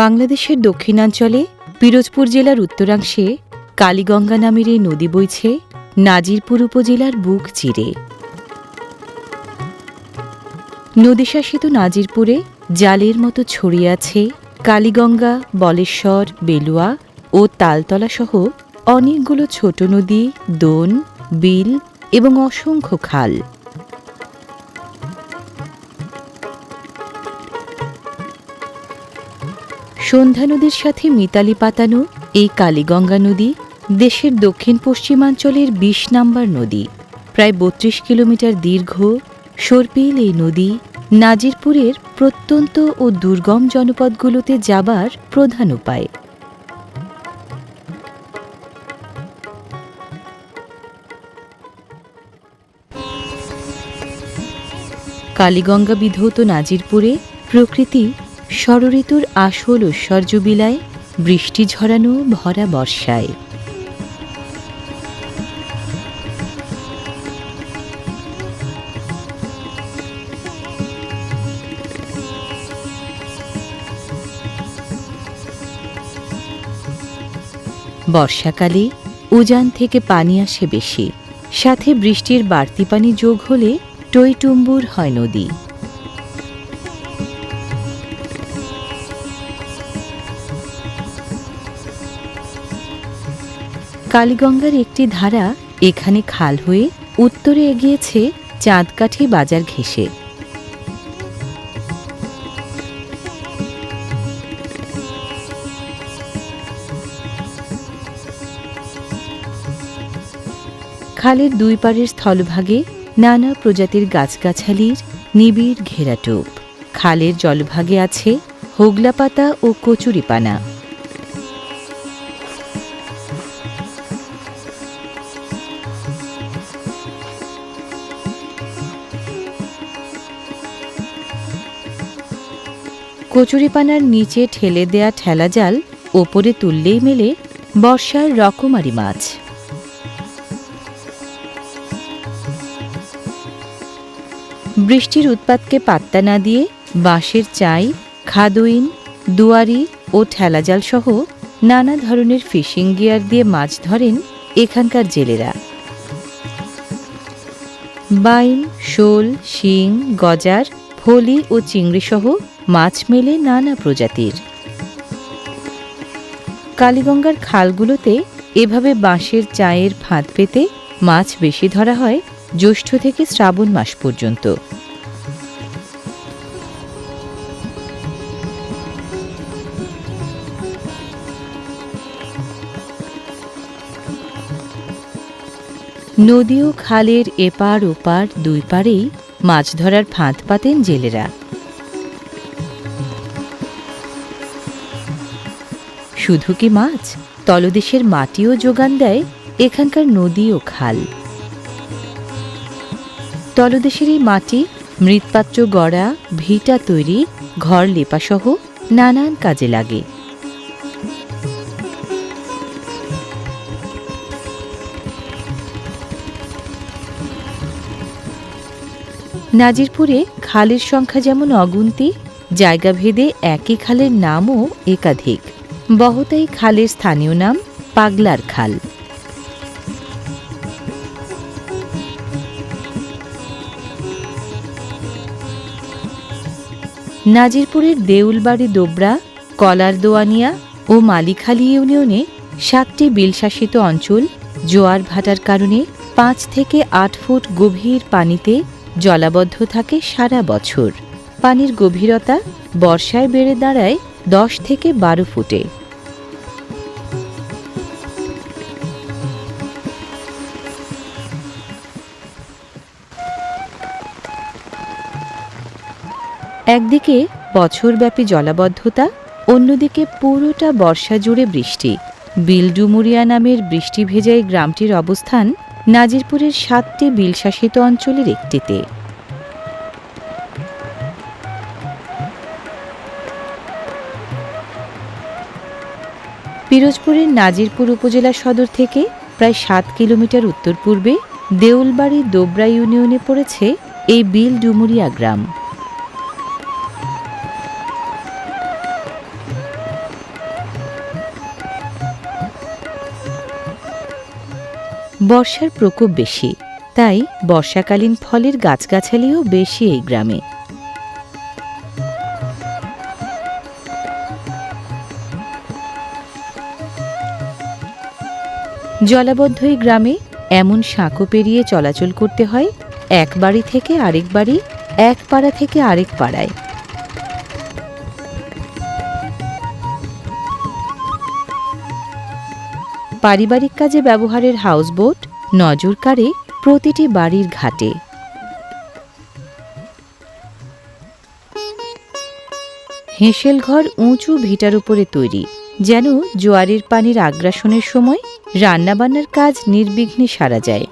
বাংলাদেশের দক্ষিণাঞ্চলে পিরোজপুর জেলার উত্তরাংশে কালীগঙ্গা নামের এই নদী বইছে নাজিরপুর উপজেলার বুক চিরে। নদীশাসিত নাজিরপুরে জালের মতো ছড়িয়ে আছে কালীগঙ্গা, বলেশ্বর, বেলুয়া ও তালতলা সহ অনেকগুলো ছোট নদী, দোন, বিল এবং অসংখ্য খাল। সন্ধ্যা নদীর সাথে মিতালি পাতানো এই কালীগঙ্গা নদী দেশের দক্ষিণ পশ্চিমাঞ্চলের বিশ নাম্বার নদী। প্রায় বত্রিশ কিলোমিটার দীর্ঘ সর্পিল এই নদী নাজিরপুরের প্রত্যন্ত ও দুর্গম জনপদগুলোতে যাবার প্রধান উপায়। কালীগঙ্গা বিধৌত নাজিরপুরে প্রকৃতি ষড়ঋতুর আসল ঐশ্বর্য বিলায়, বৃষ্টি ঝরানো ভরা বর্ষায়। বর্ষাকালে উজান থেকে পানি আসে বেশি। সাথে বৃষ্টির বাড়তি পানি যোগ হলে টইটুম্বুর হয় নদী। কালীগঙ্গার একটি ধারা এখানে খাল হয়ে উত্তরে এগিয়েছে চাঁদকাঠি বাজার ঘেঁষে। খালের দুই পাড়ের স্থলভাগে নানা প্রজাতির গাছগাছালির নিবিড় ঘেরাটোপ। খালের জলভাগে আছে হোগলা পাতা ও কচুরিপানা। কচুরিপানার নিচে ঠেলে দেয়া ঠেলা জাল ওপরে তুললেই মেলে বর্ষার রকমারি মাছ। বৃষ্টির উৎপাতকে পাত্তা না দিয়ে বাঁশের চাই, খাদুইন, দুয়ারি ও ঠেলাজাল সহ নানা ধরনের ফিশিং গিয়ার দিয়ে মাছ ধরেন এখানকার জেলেরা। বাইম শোল, শিং, গজার, ফলি ও চিংড়ি সহ মাছ মেলে নানা প্রজাতির। কালীগঙ্গার খালগুলোতে এভাবে বাঁশের চায়ের ফাঁদ পেতে মাছ বেশি ধরা হয় জ্যৈষ্ঠ থেকে শ্রাবণ মাস পর্যন্ত। নদী ও খালের এপার ওপার দুই পারেই মাছ ধরার ফাঁদ পাতেন জেলেরা। শুধু কি মাছ? তলদেশের মাটিও যোগান দেয় এখানকার নদী ও খাল। তলদেশের এই মাটি, মৃৎপাত্র গড়া, ভিটা তৈরি, ঘর লেপাসহ নানান কাজে লাগে। নাজিরপুরে খালের সংখ্যা যেমন অগুন্তি জায়গা ভেদে একই খালের নামও একাধিক। বহতাই খালের স্থানীয় নাম পাগলার খাল। নাজিরপুরের দেউলবাড়ি দোবরা, কলার দোয়ানিয়া ও মালিখালী ইউনিয়নে সাতটি বিলশাসিত অঞ্চল জোয়ার ভাটার কারণে পাঁচ থেকে আট ফুট গভীর পানিতে জলাবদ্ধ থাকে সারা বছর। পানির গভীরতা বর্ষায় বেড়ে দাঁড়ায় দশ থেকে বারো ফুটে। একদিকে বছরব্যাপী জলাবদ্ধতা, অন্যদিকে পুরোটা বর্ষা জুড়ে বৃষ্টি। বিলডুমুরিয়া নামের বৃষ্টি ভেজা এই গ্রামটির অবস্থান নাজিরপুরের সাতটি বিলশাসিত অঞ্চলের একটিতে। পিরোজপুরের নাজিরপুর উপজেলা সদর থেকে প্রায় সাত কিলোমিটার উত্তর পূর্বে দেউলবাড়ি দোবরা ইউনিয়নে পড়েছে এই বিল ডুমুরিয়া গ্রাম। বর্ষার প্রকোপ বেশি, তাই বর্ষাকালীন ফলের গাছগাছালিও বেশি এই গ্রামে। জলাবদ্ধ এই গ্রামে এমন সাঁকো পেরিয়ে চলাচল করতে হয়, এক বাড়ি থেকে আরেক বাড়ি, এক পাড়া থেকে আরেক পাড়ায়। পারিবারিক কাজে ব্যবহারের হাউসবোট নজর কাড়ে প্রতিটি বাড়ির ঘাটে। হেঁসেল ঘর উঁচু ভিটার উপরে তৈরি, যেন জোয়ারের পানির আগ্রাসনের সময় রান্নাবান্নার কাজ নির্বিঘ্নে সারা যায়।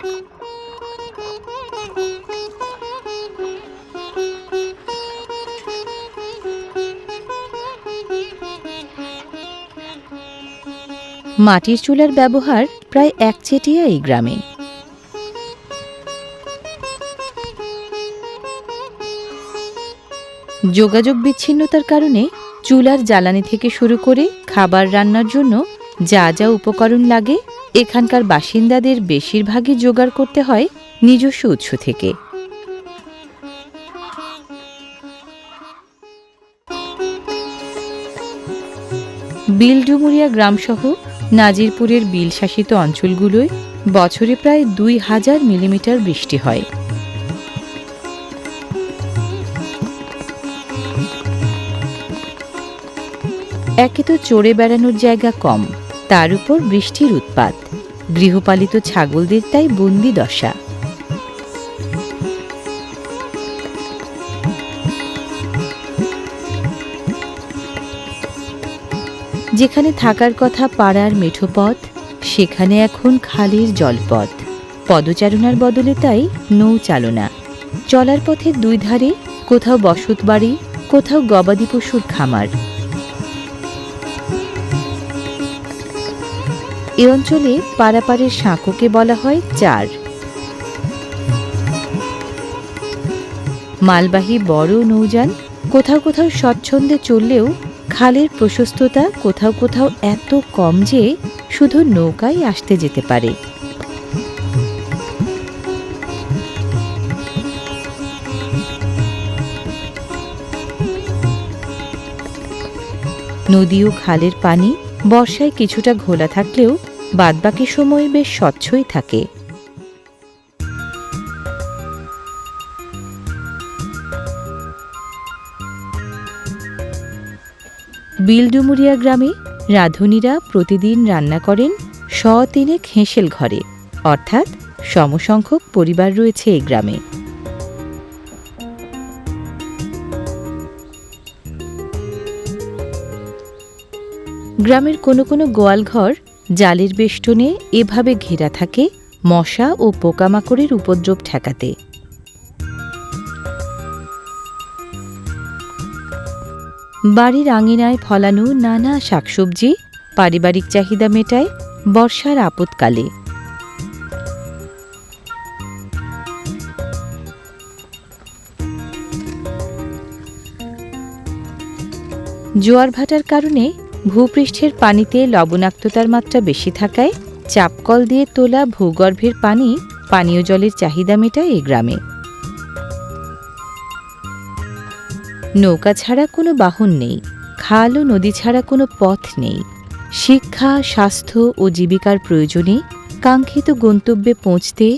মাটির চুলার ব্যবহার প্রায় একচেটিয়া এই গ্রামে। যোগাযোগ বিচ্ছিন্নতার কারণে চুলার জ্বালানি থেকে শুরু করে খাবার রান্নার জন্য যা যা উপকরণ লাগে, এখানকার বাসিন্দাদের বেশিরভাগই জোগাড় করতে হয় নিজস্ব উৎস থেকে। বিলডুমুরিয়া গ্রামসহ নাজিরপুরের বিলশাসিত অঞ্চলগুলোয় বছরে প্রায় দুই হাজার মিলিমিটার বৃষ্টি হয়। একে তো চড়ে বেড়ানোর জায়গা কম, তার উপর বৃষ্টির উৎপাত। গৃহপালিত ছাগলদের তাই বন্দি দশা। যেখানে থাকার কথা পাড়ার মেঠো পথ সেখানে এখন খালির জলপথ। পদচারণার বদলে তাই নৌ চালনা চলার পথের দুই ধারে কোথাও বসত বাড়ি, কোথাও গবাদি পশুর খামার। এ অঞ্চলে পারাপারের সাঁকোকে বলা হয় চার। মালবাহী বড় নৌযান কোথাও কোথাও স্বচ্ছন্দে চললেও খালের প্রশস্ততা কোথাও কোথাও এত কম যে শুধু নৌকাই আসতে যেতে পারে। নদী ও খালের পানি বর্ষায় কিছুটা ঘোলা থাকলেও বাদবাকি সময় বেশ স্বচ্ছই থাকে। বিলডুমুরিয়া গ্রামে রাঁধুনিরা প্রতিদিন রান্না করেন শ তিনেক হেঁসেল ঘরে। অর্থাৎ সমসংখ্যক পরিবার রয়েছে এই গ্রামে। গ্রামের কোনো কোনো গোয়ালঘর জালের বেষ্টনে এভাবে ঘেরা থাকে মশা ও পোকামাকড়ের উপদ্রব ঠেকাতে। বাড়ির আঙিনায় ফলানো নানা শাকসবজি, পারিবারিক চাহিদা মেটায় বর্ষার আপৎকালে জোয়ার ভাটার কারণে ভূপৃষ্ঠের পানিতে লবণাক্ততার মাত্রা বেশি থাকায় চাপকল দিয়ে তোলা ভূগর্ভের পানি পানীয় জলের চাহিদা মেটায় এই গ্রামে। নৌকা ছাড়া কোনো বাহন নেই, খাল ও নদী ছাড়া কোনো পথ নেই। শিক্ষা, স্বাস্থ্য ও জীবিকার প্রয়োজনে কাঙ্ক্ষিত গন্তব্যে পৌঁছতে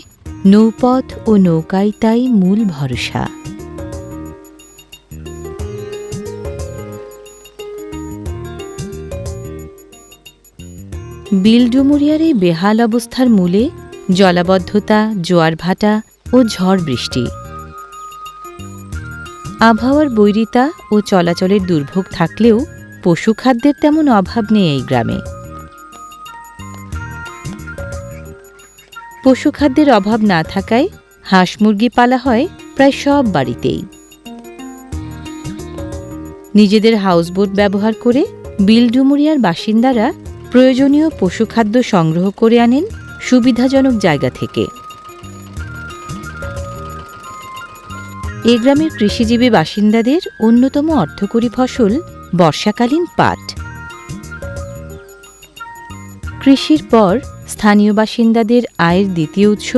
নৌপথ ও নৌকাই তাই মূল ভরসা। বিলডুমুরিয়ার এই বেহাল অবস্থার মূলে জলাবদ্ধতা, জোয়ার ভাটা ও ঝড় বৃষ্টি আবহাওয়ার বৈরিতা ও চলাচলের দুর্ভোগ থাকলেও পশু খাদ্যের তেমন অভাব নেই এই গ্রামে। পশু খাদ্যের অভাব না থাকায় হাঁস মুরগি পালা হয় প্রায় সব বাড়িতেই। নিজেদের হাউসবোট ব্যবহার করে বিলডুমুরিয়ার বাসিন্দারা প্রয়োজনীয় পশুখাদ্য সংগ্রহ করে আনেন সুবিধাজনক জায়গা থেকে। এ গ্রামের কৃষিজীবী বাসিন্দাদের অন্যতম অর্থকরী ফসল বর্ষাকালীন পাট। কৃষির পর স্থানীয় বাসিন্দাদের আয়ের দ্বিতীয় উৎস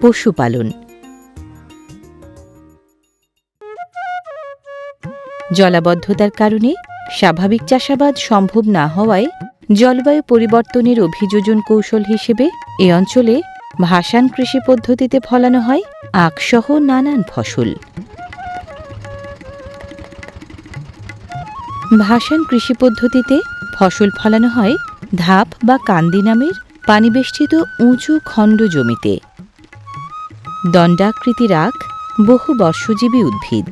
পশুপালন। জলাবদ্ধতার কারণে স্বাভাবিক চাষাবাদ সম্ভব না হওয়ায় জলবায়ু পরিবর্তনের অভিযোজন কৌশল হিসেবে এ অঞ্চলে ভাসান কৃষি পদ্ধতিতে ফলানো হয় আখসহ নানান ফসল। ভাসান কৃষি পদ্ধতিতে ফসল ফলানো হয় ধাপ বা কান্দি নামের পানিবেষ্টিত উঁচু খণ্ড জমিতে। দণ্ডাকৃতির আখ বহু বর্ষজীবী উদ্ভিদ।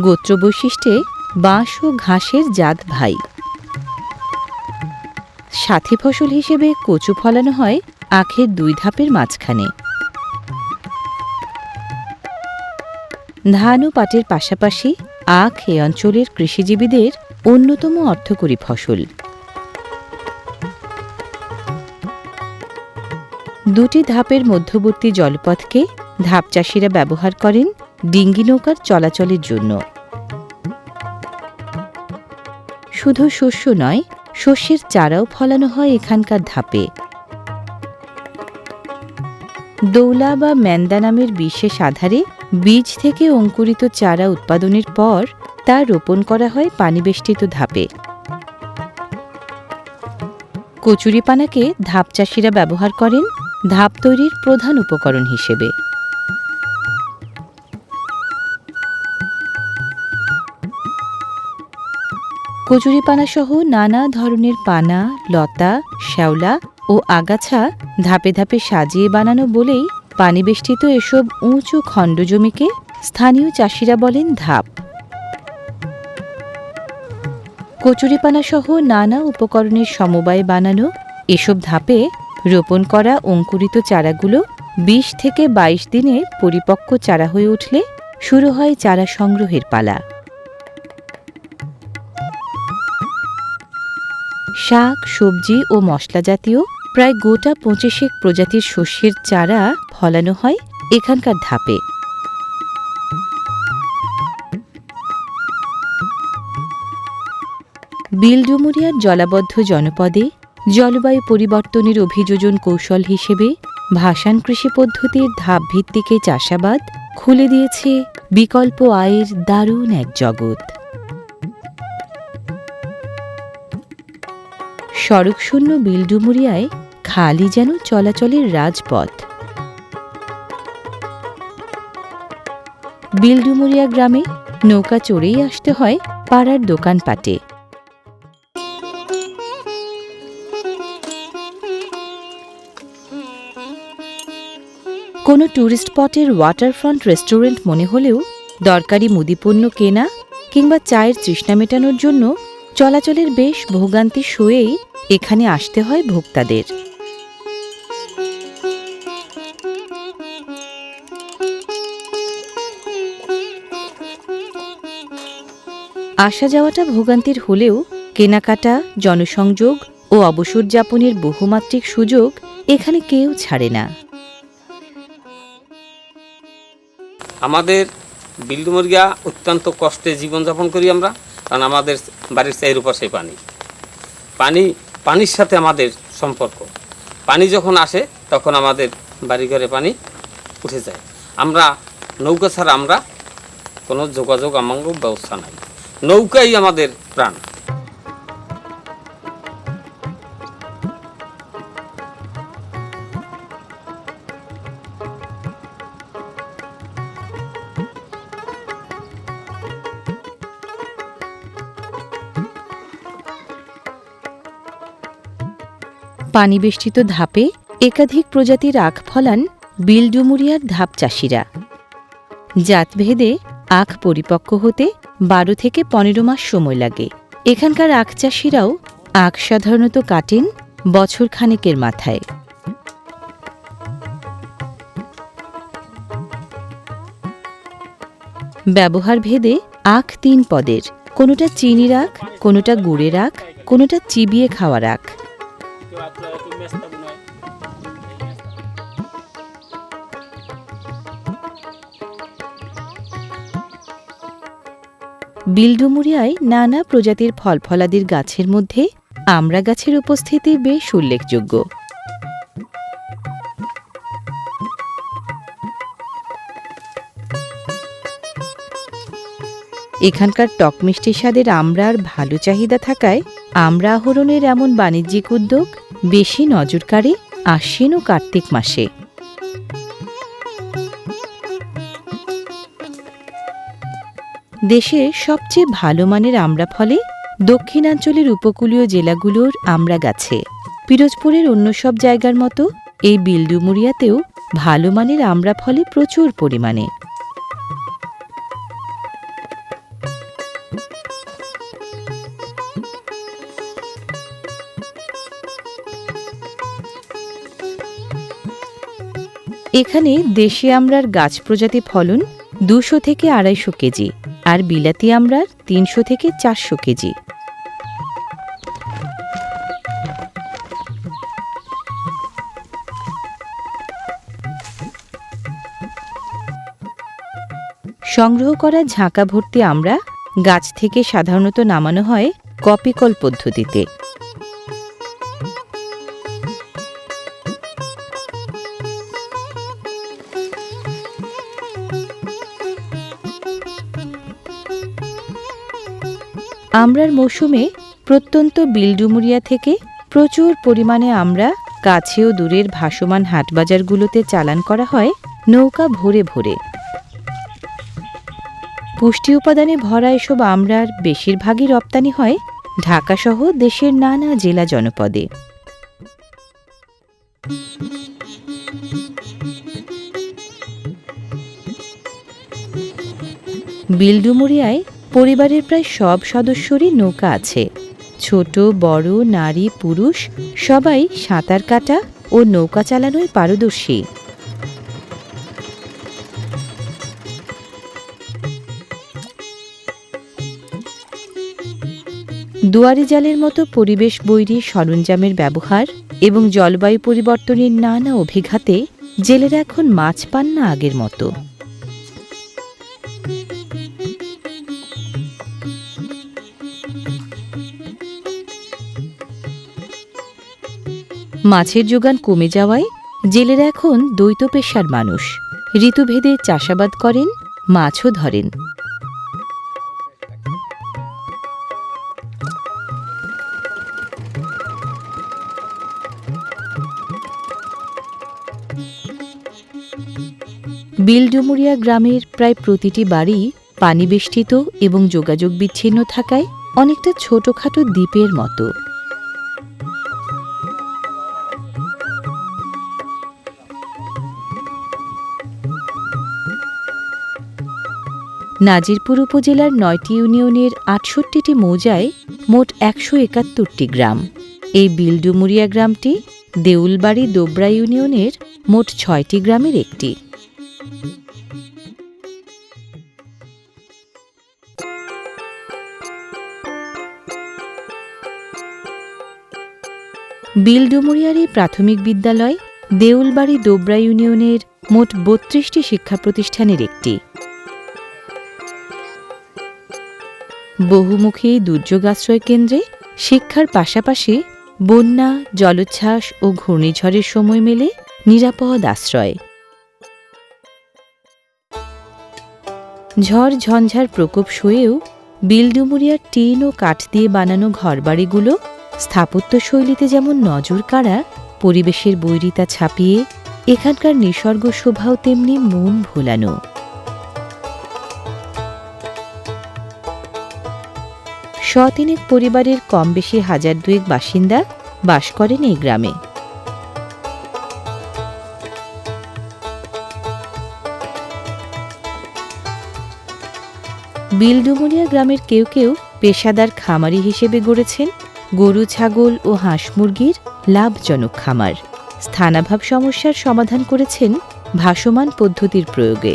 গোত্র বৈশিষ্ট্যে বাঁশ ও ঘাসের জাত ভাই। সাথী ফসল হিসেবে কচু ফলানো হয় আখের দুই ধাপের মাঝখানে। ধান ও পাটের পাশাপাশি আখ এ অঞ্চলের কৃষিজীবীদের অন্যতম অর্থকরী ফসল। দুটি ধাপের মধ্যবর্তী জলপথকে ধাপ চাষিরা ব্যবহার করেন ডিঙ্গি নৌকার চলাচলের জন্য। শুধু শস্য নয়, শস্যের চারাও ফলানো হয় এখানকার ধাপে। দৌলা বা ম্যান্দা নামের বিশেষ আধারে বীজ থেকে অঙ্কুরিত চারা উৎপাদনের পর তা রোপণ করা হয় পানিবেষ্টিত ধাপে। কচুরিপানাকে ধাপ চাষিরা ব্যবহার করেন ধাপ তৈরির প্রধান উপকরণ হিসেবে। কচুরিপানা সহ নানা ধরনের পানা, লতা, শ্যাওলা ও আগাছা ধাপে ধাপে সাজিয়ে বানানো বলেই পানিবেষ্টিত এসব উঁচু খণ্ড জমিকে স্থানীয় চাষিরা বলেন ধাপ। কচুরিপানা সহ নানা উপকরণের সমবায় বানানো, এসব ধাপে রোপণ করা অঙ্কুরিত চারাগুলো বিশ থেকে ২২ দিনে পরিপক্ক চারা হয়ে উঠলে শুরু হয় চারা সংগ্রহের পালা। শাক, সবজি ও মশলা জাতীয় প্রায় গোটা পঁচিশেক প্রজাতির শস্যের চারা ফলানো হয় এখানকার ধাপে। বিলডুমুরিয়ার জলাবদ্ধ জনপদে জলবায়ু পরিবর্তনের অভিযোজন কৌশল হিসেবে ভাসান কৃষি পদ্ধতির ধাপ ভিত্তিকে চাষাবাদ খুলে দিয়েছে বিকল্প আয়ের দারুণ এক জগৎ। সড়কশূন্য বিলডুমুরিয়ায় খালি যেন চলাচলের রাজপথ। বিলডুমুরিয়া গ্রামে নৌকা চড়েই আসতে হয় পাড়ার দোকানপাটে। কোনো ট্যুরিস্ট স্পটের ওয়াটারফ্রন্ট রেস্টুরেন্ট মনে হলেও দরকারি মুদিপণ্য কেনা কিংবা চায়ের তৃষ্ণা মেটানোর জন্য চলাচলের বেশ ভোগান্তি সয়েই এখানে আসতে হয় ভোক্তাদের। আসা যাওয়াটা ভোগান্তির হলেও কেনাকাটা, জনসংযোগ ও অবসর যাপনের বহুমাত্রিক সুযোগ এখানে কেউ ছাড়ে না। আমাদের বিল্ডুমরিয়া অত্যন্ত কষ্টে জীবনযাপন করি আমরা, কারণ আমাদের বাড়ির চাইর পাশে পানি। পানি, পানির সাথে আমাদের সম্পর্ক। পানি যখন আসে, তখন আমাদের বাড়িঘরে পানি উঠে যায়। আমরা, নৌকা ছাড়া আমরা কোনো যোগাযোগ আমার ব্যবস্থা নাই। নৌকাই আমাদের প্রাণ। পানিবেষ্টিত ধাপে একাধিক প্রজাতির আখ ফলান বিলডুমুরিয়ার ধাপ চাষিরা। জাতভেদে আখ পরিপক্ক হতে বারো থেকে পনেরো মাস সময় লাগে। এখানকার আখ চাষিরাও আখ সাধারণত কাটেন বছর খানেকের মাথায়। ব্যবহার ভেদে আখ তিন পদের, কোনোটা চিনির আখ, কোনোটা গুড়ের আখ, কোনোটা চিবিয়ে খাওয়ার আখ। বিলডুমুরিয়ায় নানা প্রজাতির ফল ফলাদির গাছের মধ্যে আমড়া গাছের উপস্থিতি বেশ উল্লেখযোগ্য। এখানকার টক মিষ্টি স্বাদের আমরার ভালো চাহিদা থাকায় আমরা আহরণের এমন বাণিজ্যিক উদ্যোগ বেশি নজর কাড়ে আশ্বিন ও কার্তিক মাসে। দেশের সবচেয়ে ভালো মানের আমড়া ফলে দক্ষিণাঞ্চলের উপকূলীয় জেলাগুলোর আমড়া গাছে পিরোজপুরের অন্য সব জায়গার মতো এই বিলডুমুরিয়াতেও ভালো মানের আমড়া ফলে প্রচুর পরিমাণে। এখানে দেশি আমড়ার গাছ প্রজাতি ফলন দুশো থেকে আড়াইশো কেজি আর বিলাতি আমড়ার তিনশো থেকে চারশো কেজি। সংগ্রহ করা ঝাঁকা ভর্তি আমরা গাছ থেকে সাধারণত নামানো হয় কপিকল পদ্ধতিতে। আমরার মৌসুমে প্রত্যন্ত বিলডুমুরিয়া থেকে প্রচুর পরিমাণে আমরা কাছে ও দূরের ভাসমান হাটবাজারগুলোতে চালান করা হয় নৌকা ভরে ভরে। পুষ্টি উপাদানে ভরা এসব আমরার বেশিরভাগই রপ্তানি হয় ঢাকাসহ দেশের নানা জেলা জনপদে। বিলডুমুরিয়ায় পরিবারের প্রায় সব সদস্যরই নৌকা আছে। ছোট, বড়, নারী, পুরুষ, সবাই সাঁতার কাটা ও নৌকা চালানোয় পারদর্শী। দুয়ারি জালের মতো পরিবেশ বৈরী সরঞ্জামের ব্যবহার এবং জলবায়ু পরিবর্তনের নানা অভিঘাতে জেলেরা এখন মাছ পান না আগের মতো। মাছের যোগান কমে যাওয়ায় জেলেরা এখন দ্বৈত পেশার মানুষ। ঋতুভেদে চাষাবাদ করেন, মাছও ধরেন। বিলডুমুরিয়া গ্রামের প্রায় প্রতিটি বাড়ি পানি বেষ্টিত এবং যোগাযোগ বিচ্ছিন্ন থাকায় অনেকটা ছোটখাটো দ্বীপের মতো। নাজিরপুর উপজেলার নয়টি ইউনিয়নের আটষট্টিটি মৌজায় মোট একশো একাত্তরটি গ্রাম। এই বিলডুমুরিয়া গ্রামটি দেউলবাড়ি দোবরা ইউনিয়নের মোট ছয়টি গ্রামের একটি। বিলডুমুরিয়ার এই প্রাথমিক বিদ্যালয় দেউলবাড়ি দোবরা ইউনিয়নের মোট বত্রিশটি শিক্ষা প্রতিষ্ঠানের একটি। বহুমুখী দুর্যোগ আশ্রয় কেন্দ্রে শিক্ষার পাশাপাশি বন্যা, জলোচ্ছ্বাস ও ঘূর্ণিঝড়ের সময় মেলে নিরাপদ আশ্রয়। ঝড় ঝঞ্ঝার প্রকোপ সয়েও বিলডুমুরিয়ার টিন ও কাঠ দিয়ে বানানো ঘরবাড়িগুলো স্থাপত্য শৈলীতে যেমন নজর কাড়া পরিবেশের বৈরিতা ছাপিয়ে এখানকার নিসর্গ শোভাও তেমনি মন ভোলানো। শতিনেক পরিবারের কম বেশি হাজার দুয়েক বাসিন্দা বাস করেন এই গ্রামে। বিলডুমুরিয়া গ্রামের কেউ কেউ পেশাদার খামারি হিসেবে গড়েছেন গরু, ছাগল ও হাঁস মুরগির লাভজনক খামার। স্থানাভাব সমস্যার সমাধান করেছেন ভাসমান পদ্ধতির প্রয়োগে।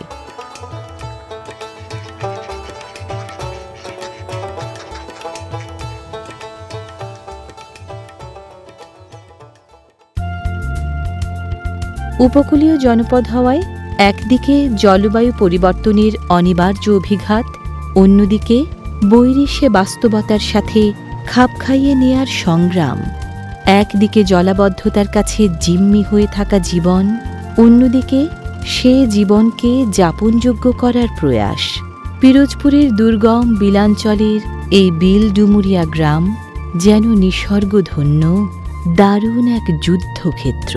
উপকূলীয় জনপদ হওয়ায় একদিকে জলবায়ু পরিবর্তনের অনিবার্য অভিঘাত, অন্যদিকে বৈরিশে বাস্তবতার সাথে খাপ খাইয়ে নেয়ার সংগ্রাম। একদিকে জলাবদ্ধতার কাছে জিম্মি হয়ে থাকা জীবন, অন্যদিকে সে জীবনকে যাপনযোগ্য করার প্রয়াস। পিরোজপুরের দুর্গম বিলাঞ্চলের এই বিল ডুমুরিয়া গ্রাম যেন নিসর্গধন্য, দারুণ এক যুদ্ধক্ষেত্র।